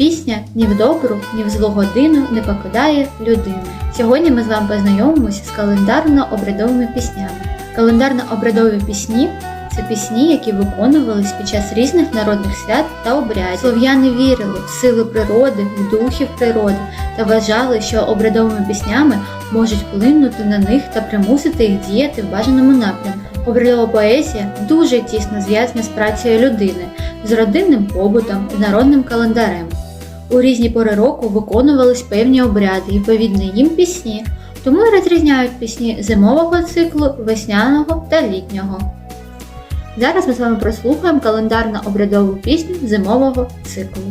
Пісня ні в добру, ні в злу годину не покидає людину. Сьогодні ми з вами познайомимося з календарно-обрядовими піснями. Календарно-обрядові пісні це пісні, які виконувались під час різних народних свят та обрядів. Слов'яни вірили в сили природи, в духів природи та вважали, що обрядовими піснями можуть вплинути на них та примусити їх діяти в бажаному напрямку. Обрядова поезія дуже тісно зв'язана з працею людини, з родинним побутом, з народним календарем. У різні пори року виконувались певні обряди і повідні їм пісні, тому і розрізняють пісні зимового циклу, весняного та літнього. Зараз ми з вами прослухаємо календарно-обрядову пісню зимового циклу.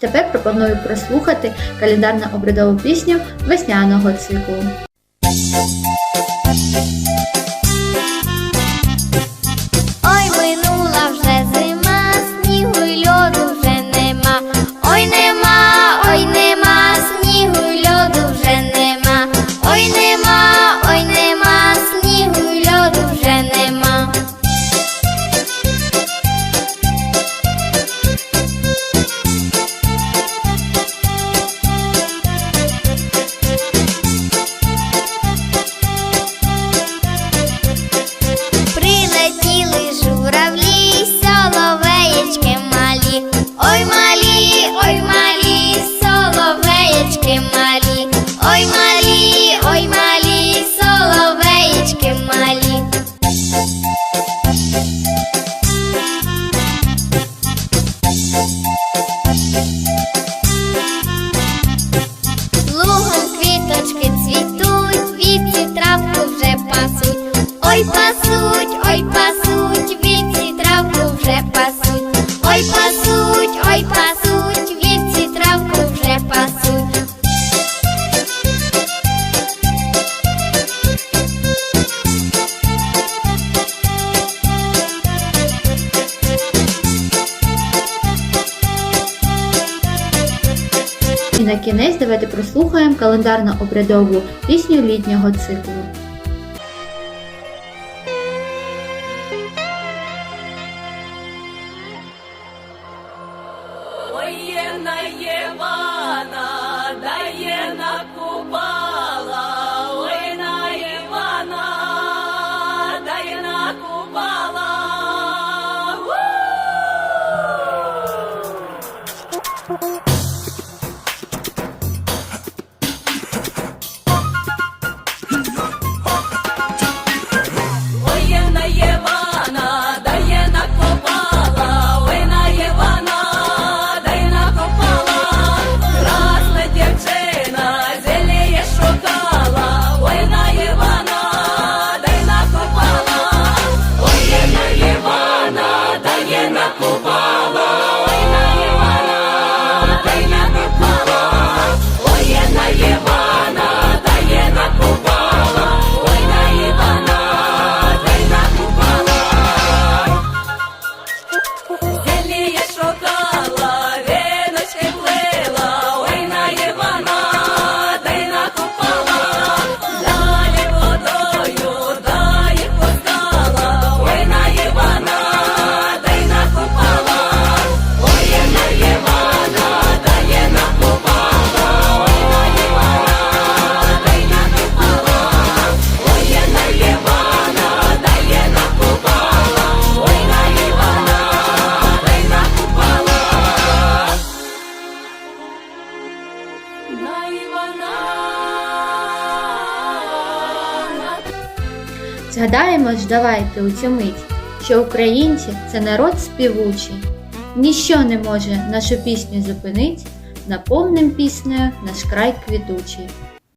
Тепер пропоную прослухати календарно-обрядову пісню весняного циклу. Соловеєчки малі. Ой, малі, ой, малі, соловеєчки малі. Лугом квіточки цвітуть, віці травку вже пасуть. Ой, пасуть, І на кінець давайте прослухаємо календарно-обрядову пісню літнього циклу. Ой, єна Євана, Згадаємо ж давайте у цю мить, що українці це народ співучий. Ніщо не може нашу пісню зупинить, наповним піснею наш край квітучий.